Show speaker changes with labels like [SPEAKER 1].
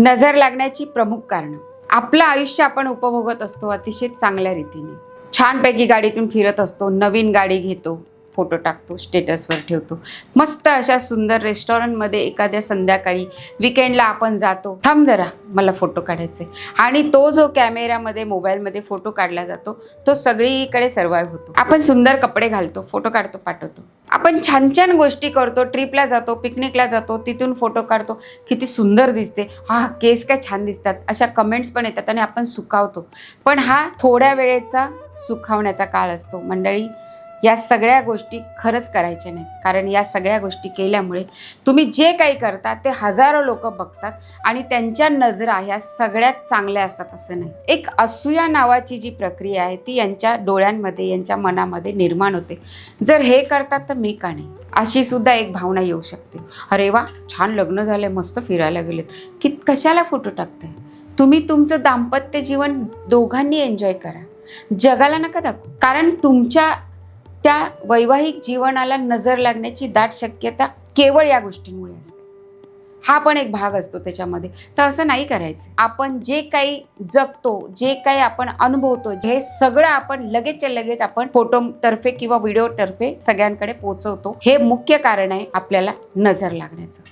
[SPEAKER 1] नजर लागण्याची प्रमुख कारणं. आपलं आयुष्य आपण उपभोगत असतो अतिशय चांगल्या रीतीने. छानपैकी गाडीतून फिरत असतो नवीन गाडी घेतो फोटो टाकतो स्टेटसवर ठेवतो. मस्त अशा सुंदर रेस्टॉरंटमध्ये एखाद्या संध्याकाळी विकेंडला आपण जातो. थांब जरा मला फोटो काढायचे. आणि तो जो कॅमेऱ्यामध्ये मोबाईलमध्ये फोटो काढला जातो तो सगळीकडे सर्वाईव्ह होतो. आपण सुंदर कपडे घालतो फोटो काढतो पाठवतो. आपण छान छान गोष्टी करतो ट्रिपला जातो पिकनिकला जातो तिथून फोटो काढतो. किती सुंदर दिसते. हा केस काय छान दिसतात. अशा कमेंट्स पण येतात आणि आपण सुकावतो पण हा थोड्या वेळेचा सुखावण्याचा काळ असतो. मंडळी या सगळ्या गोष्टी खरंच करायच्या नाहीत. कारण या सगळ्या गोष्टी केल्यामुळे तुम्ही जे काही करता ते हजारो लोक बघतात आणि त्यांच्या नजरा ह्या सगळ्यात चांगल्या असतात असं नाही. एक असूया नावाची जी प्रक्रिया आहे ती यांच्या डोळ्यांमध्ये यांच्या मनामध्ये निर्माण होते. जर हे करतात तर मी का नाही? अशी सुद्धा एक भावना येऊ शकते. अरे वा छान लग्न झाले मस्त फिरायला गेलेत. की कशाला फोटो टाकताय? तुम्ही तुमचं दाम्पत्य जीवन दोघांनी एन्जॉय करा. जगाला नका दाखवू. कारण तुमच्या त्या वैवाहिक जीवनाला नजर लागण्याची दाट शक्यता केवळ या गोष्टींमुळे असते. हा पण एक भाग असतो त्याच्यामध्ये. तर असं नाही करायचं. आपण जे काही जगतो जे काही आपण अनुभवतो हे सगळं आपण लगेचच्या लगेच आपण फोटो तर्फे किंवा व्हिडिओ तर्फे सगळ्यांकडे पोहोचवतो हे मुख्य कारण आहे आपल्याला नजर लागण्याचं.